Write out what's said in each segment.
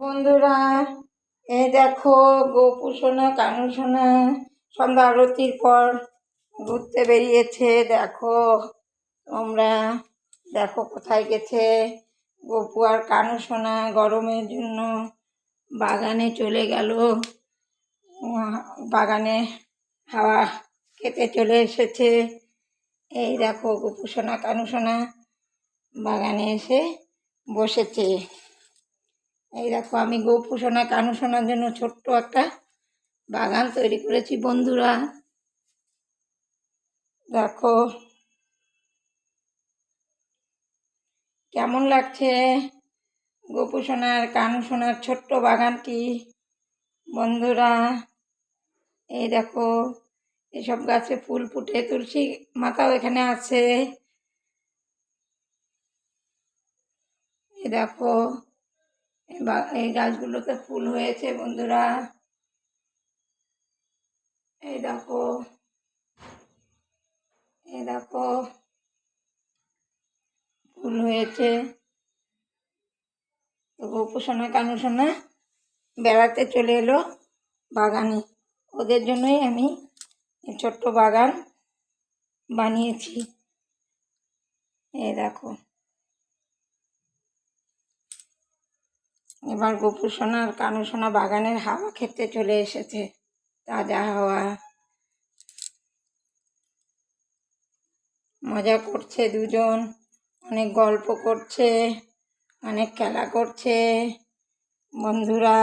বন্ধুরা, এই দেখো গোপু সোনা, কানু সোনা, সন্ধ্যা আরতির পর ঘুরতে বেরিয়েছে। দেখো তোমরা, দেখো কোথায় গেছে গোপু আর কানু সোনা গরমের জন্য। বাগানে চলে গেল। বাগানে হাওয়া খেতে চলে এসেছে। এই দেখো গপু সোনা, কানু সোনা বাগানে এসে বসেছে। এই দেখো, আমি গপু সোনা কানু সোনার জন্য ছোট্ট একটা বাগান তৈরি করেছি, বন্ধুরা। দেখো, কেমন লাগছে গপু সোনার কানু সোনার ছোট্ট বাগানটি, বন্ধুরা? এই দেখো, এসব গাছে ফুল ফুটে, তুলসী মাতাও এখানে আছে। এই দেখো এই গাছগুলোতে ফুল হয়েছে, বন্ধুরা। এই দেখো। এই দেখো। ফুল হয়েছে। তো গপু সোনা কানু বেড়াতে চলে এলো বাগানে। ওদের জন্যই আমি ছোট্ট বাগান বানিয়েছি। এই দেখো। এবার গপু সোনা আর কানু সোনা বাগানের হাওয়া খেতে চলে এসেছে। তাজা হাওয়া। মজা করছে দুজন। অনেক গল্প করছে, অনেক খেলা করছে বন্ধুরা।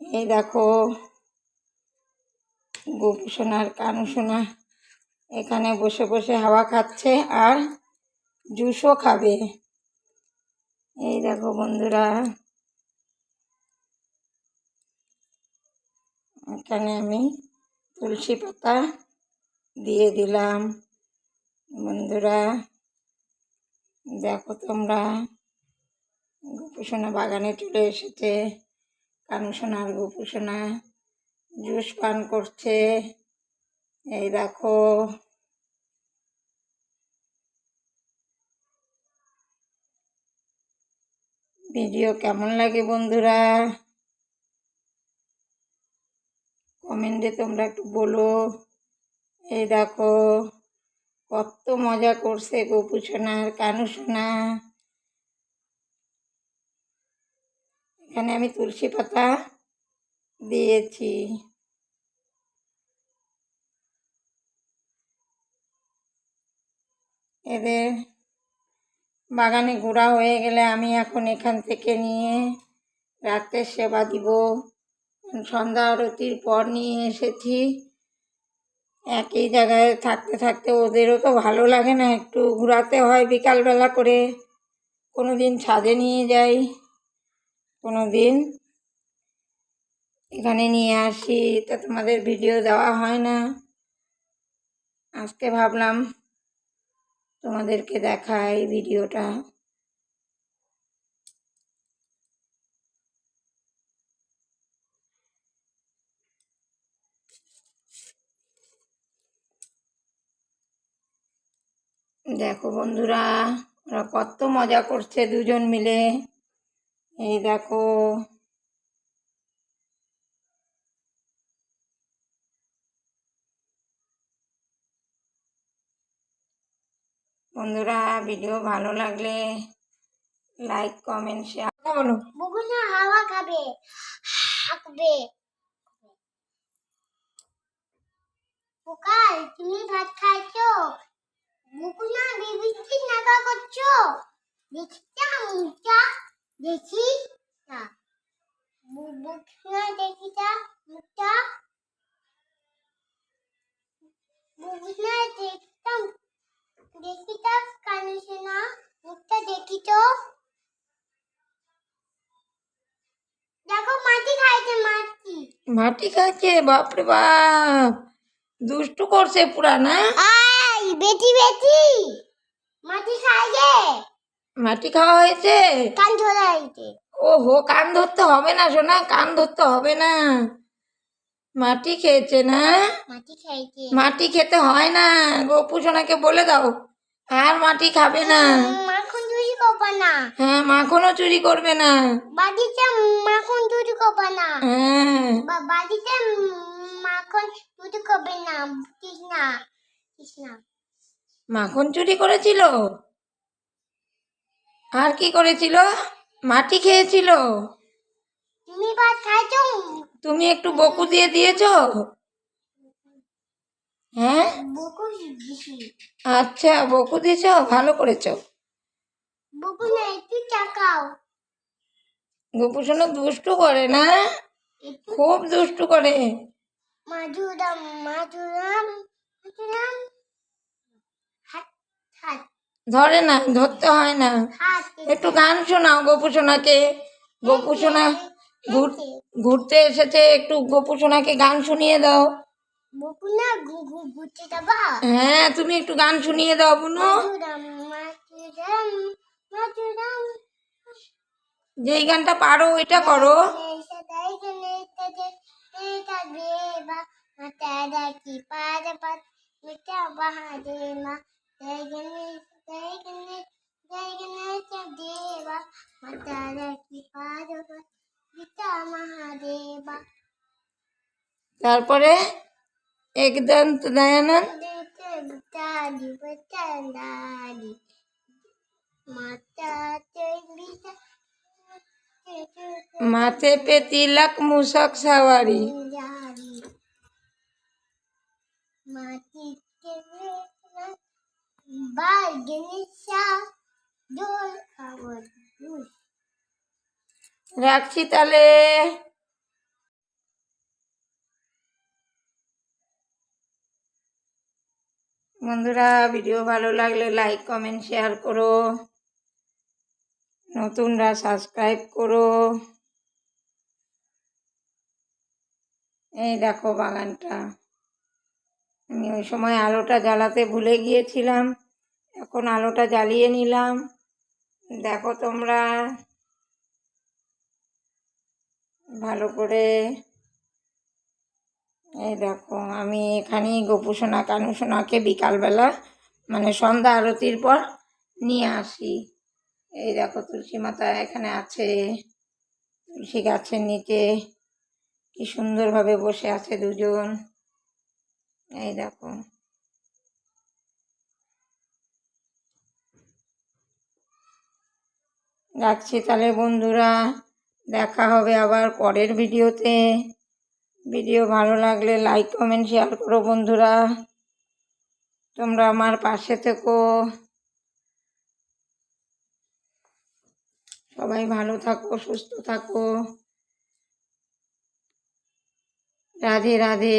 এই দেখো, গপু সোনা আর কানু সোনা এখানে বসে বসে হাওয়া খাচ্ছে আর জুসও খাবে। এই দেখো বন্ধুরা। এখানে আমি তুলসী পাতা দিয়ে দিলাম। বন্ধুরা, দেখো তোমরা, গোপুসোনা বাগানে চলে এসেছে। কানুসোনা আর গোপুসোনা জুস পান করছে। এই দেখো, ভিডিও কেমন লাগে বন্ধুরা? কমেন্টে তোমরা একটু বলো। এই দেখো, কত মজা করছে গপু সোনা আর কানু সোনা। এখানে আমি তুলসী পাতা দিয়েছি। এদের বাগানে ঘোরা হয়ে গেলে আমি এখন এখান থেকে নিয়ে রাতের সেবা দিব। সন্ধ্যা আরতির পর নিয়ে এসেছি। একই জায়গায় থাকতে থাকতে ওদেরও তো ভালো লাগে না, একটু ঘোরাতে হয় বিকালবেলা করে। কোনো দিন ছাদে নিয়ে যাই কোনো দিন এখানে নিয়ে আসি, তা তোমাদের ভিডিও দেওয়া হয় না। আজকে ভাবলাম তোমাদেরকে দেখাই ভিডিওটা। দেখো বন্ধুরা, ওরা কত মজা করছে দুজন মিলে। এই দেখো। বন্ধুরা, ভিডিও ভালো লাগলে লাইক, কমেন্ট শেয়ার বলো। হাওয়া খাবে, হাঁকবে। পোকাল, তুমি ভাত খাইছো? বুকুনা বিবিটি নাগা করছ? দেখছা মুখটা দেখি না। বুকুনা দেখিটা মুখটা বুকুনা দেখতাম দেখিটা কানিছে না মুখটা দেখি তো দেখো, মাটি খাইছে মাটি। মাটি খাচ্ছে বাপরে বাপ। দুষ্টু করছে পুরা না? আই বেটি বেটি। মাটি খাইছে মাটি খাওয়া হয়েছে? কান ধরে আইছে। ওহো কান ধরতে হবে না সোনা কান ধরতে হবে না। মাটি খেয়েছে না? মাটি খাইছে। মাটি খেতে হয় না গোপু সোনাকে বলে দাও। আর মাটি খাবে না। মাখন চুরি করব না। হ্যাঁ মাখনও চুরি করবে না। বাড়িতে মাখন চুরি করব না। হ্যাঁ। বা- বাড়িতে মাখন চুরি করবে না কৃষ্ণা কৃষ্ণা মাখন চুরি করেছিল? আর কি করেছিল? মাটি খেয়েছিল? তুমি ভাত খাইছো? তুমি একটু বকু দিয়ে দিয়েছ? হ্যাঁ? বকু দিছি। আচ্ছা বকু দিয়েছ? ভালো করেছ। বকু না একটু চাকাও। গোপুসোনা দুষ্টু করে না? খুব দুষ্টু করে। মাধুরাম মাধুরাম মাধুরাম। ধরে না ধরতে হয় না। একটু গান শোনাও গোপুসোনাকে গোপুসোনা ঘুর ঘুরতে এসেছে একটু গোপুসোনাকে গান শুনিয়ে দাও। হ্যাঁ তুমি একটু গান শুনিয়ে দাও বুনু। যেই গানটা পারো ওইটা করো। সদাই গণেশ মিটা বাহাদে মা জয় গণেশ জয় গণেশ জয় গণেশ দেবা মাতা রাখি পার পাত মিটা মহাদেবা তারপরে একদন্ত বতালি মাতা চন্ডিতা মাথে পে তিলক খাবার দুষ রাখছি তাহলে বন্ধুরা, ভিডিও ভালো লাগলে লাইক, কমেন্ট, শেয়ার করো। নতুনরা সাবস্ক্রাইব করো। এই দেখো বাগানটা। আমি ওই সময় আলোটা জ্বালাতে ভুলে গিয়েছিলাম। এখন আলোটা জ্বালিয়ে নিলাম। দেখো তোমরা। ভালো করে। এই দেখো, আমি এখানেই গোপুসোনা কানুসোনাকে বিকালবেলা মানে সন্ধ্যা আরতির পর নিয়ে আসি। এই দেখো তুলসী মাতা এখানে আছে। তুলসী গাছের নিচে কি সুন্দরভাবে বসে আছে দুজন। এই দেখো। রাখছি তাহলে বন্ধুরা, দেখা হবে আবার পরের ভিডিওতে। ভিডিও ভালো লাগলে লাইক, কমেন্ট, শেয়ার করো বন্ধুরা। তোমরা আমার পাশে থেকো। সবাই ভালো থাকো সুস্থ থাকো। রাধে রাধে।